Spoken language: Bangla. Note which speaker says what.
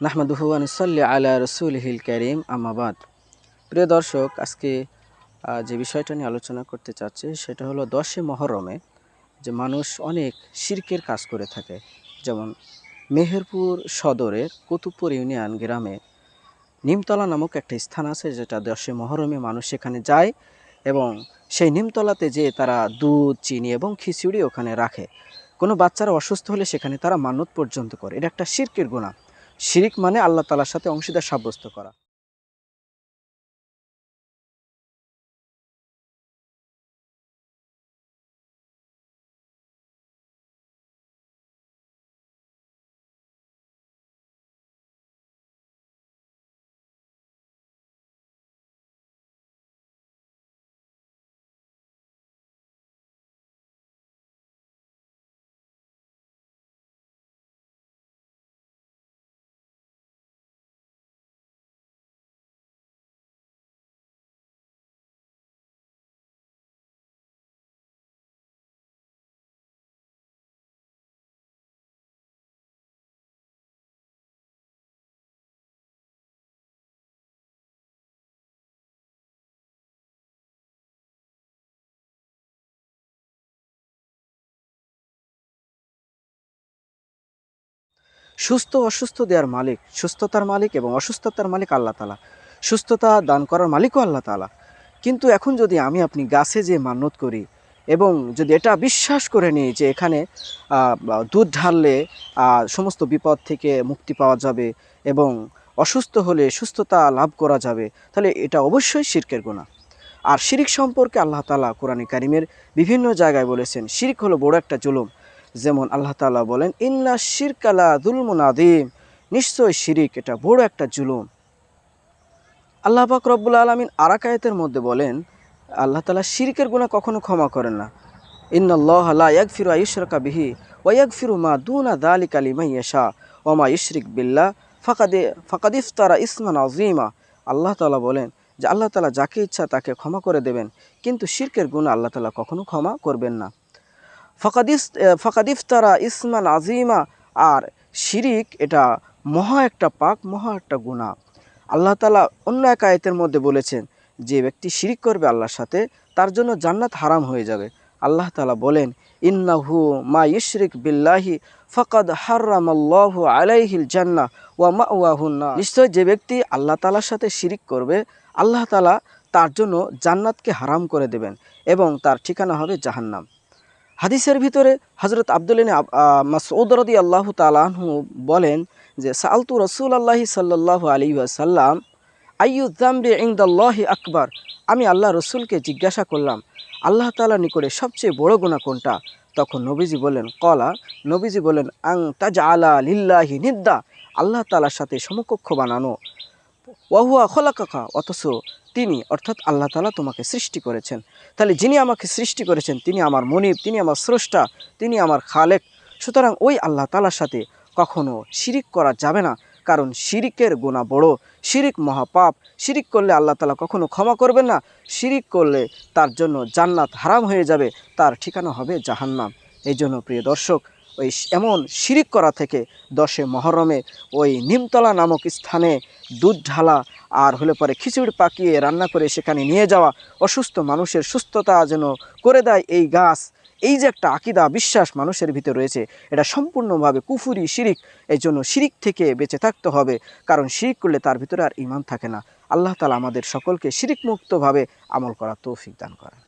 Speaker 1: নাহমাদুহু আনসল্লি আলা রসুলহিল করিম আমাবাদ প্রিয় দর্শক, আজকে যে বিষয়টা নিয়ে আলোচনা করতে চাচ্ছি সেটা হলো দশে মহরমে যে মানুষ অনেক শির্কের কাজ করে থাকে। যেমন মেহেরপুর সদরের কুতুবপুর ইউনিয়ন গ্রামে নিমতলা নামক একটা স্থান আছে যেটা দশে মহরমে মানুষ সেখানে যায় এবং সেই নিমতলাতে যে তারা দুধ, চিনি এবং খিচুড়ি ওখানে রাখে। কোনো বাচ্চারা অসুস্থ হলে সেখানে তারা মানত পর্যন্ত করে। এটা একটা শিরকের গুণা শিরিক মানে আল্লাহ তালার সাথে অংশীদার সাব্যস্ত করা। সুস্থ অসুস্থ দেওয়ার মালিক, সুস্থতার মালিক এবং অসুস্থতার মালিক আল্লাহ তালা সুস্থতা দান করার মালিকও আল্লাহ তালা কিন্তু এখন যদি আমি আপনি গাছে যে মান্যত করি এবং যদি এটা বিশ্বাস করে নিই যে এখানে দুধ ঢাললে সমস্ত বিপদ থেকে মুক্তি পাওয়া যাবে এবং অসুস্থ হলে সুস্থতা লাভ করা যাবে, তাহলে এটা অবশ্যই শিরকের গোনা আর শিরিক সম্পর্কে আল্লাহ তালা কোরআনে কারিমের বিভিন্ন জায়গায় বলেছেন, শিরিক হলো বড় একটা জুলুম। যেমন আল্লাহ তাআলা বলেন, ইন্না শিরকালা দুলমুন আদিম নিশ্চয় শিরিক, এটা বড় একটা জুলুম। আল্লাহ পাক রব্বুল আলমিন আরাকায়তের মধ্যে বলেন, আল্লাহ তালা শিরিকের গুণা কখনো ক্ষমা করেন না। ইন্নাল্লাহ লা ইয়াগফিরু আইয়ুশরাকা বিহি ওয়া ইয়াগফিরু মা দুনা যালিকা লিমান ইয়াশা ওয়া মা ইউশরিক বিল্লাহ ফাকাদে, ফাকাদ ইফতারা ইসমান আযীমা। আল্লাহ তাআলা বলেন যে আল্লাহ তালা যাকে ইচ্ছা তাকে ক্ষমা করে দেবেন, কিন্তু শিরকের গুণা আল্লাহ তাআলা কখনো ক্ষমা করবেন না। ফকাদিস ফকাদিফ ইসমান আজিমা আর শিরিক এটা মহা একটা পাক মহা একটা গুণা আল্লাহ তালা অন্য এক আয়তের মধ্যে বলেছেন যে ব্যক্তি শিরিক করবে আল্লাহর সাথে, তার জন্য জান্নাত হারাম হয়ে যাবে। আল্লাহ তালা বলেন, ইন্নাহু মা ইশরিক বিল্লাহি ফকাদ হারাম আল্লাহ আলাইহিল জান্না ওয়া মা ওয়াহুন্না নিশ্চয় যে ব্যক্তি আল্লাহ তালার সাথে শিরিক করবে, আল্লাহ তালা তার জন্য জান্নাতকে হারাম করে দেবেন এবং তার ঠিকানা হবে জাহান্নাম। হাদিসের ভিতরে হজরত আবদুল্লিন মাসউদ রদি আল্লাহ তালাহু বলেন যে সালতু রসুল আল্লাহি সাল্লাহ আলী আসাল্লাম আইয়ুদ্দাম্বে ইংদাল্লাহি আকবার? আমি আল্লাহ রসুলকে জিজ্ঞাসা করলাম, আল্লাহ তালার নিকটে সবচেয়ে বড় গুণা কোনটা? তখন নবীজি বলেন কলা। নবীজি বলেন আং তাজ আলা লিল্লাহি নিদ্দা। আল্লাহ তালার সাথে সমকক্ষ বানানো। ওয়াহুয়া খোলাকাকা, অথচ তিনি, অর্থাৎ আল্লাহ তালা তোমাকে সৃষ্টি করেছেন। তাহলে যিনি আমাকে সৃষ্টি করেছেন, তিনি আমার মনিব, তিনি আমার স্রষ্টা, তিনি আমার খালেক। সুতরাং ওই আল্লাহ তালার সাথে কখনো শিরিক করা যাবে না, কারণ শিরিকের গোনা বড়। শিরিক মহাপাপ। শিরিক করলে আল্লাহ তালা কখনো ক্ষমা করবেন না। শিরিক করলে তার জন্য জান্নাত হারাম হয়ে যাবে, তার ঠিকানা হবে জাহান্নাম। এই জন্য প্রিয় দর্শক ওই এমন শিরিক করা থেকে দশে মহরমে ওই নিমতলা নামক স্থানে দুধ ঢালা আর হলে পরে খিচুড়ি পাকিয়ে রান্না করে সেখানে নিয়ে যাওয়া অসুস্থ মানুষের সুস্থতা যেন করে দেয় এই গাছ। এই যে একটা আকিদা, বিশ্বাস মানুষের ভিতরে রয়েছে, এটা সম্পূর্ণভাবে কুফুরি শিরিক। এই জন্য শিরিক থেকে বেঁচে থাকতে হবে, কারণ শিরিক করলে তার ভিতরে আর ইমান থাকে না। আল্লাহ তালা আমাদের সকলকে শিরিক মুক্তভাবে আমল করার তৌফিক দান করেন।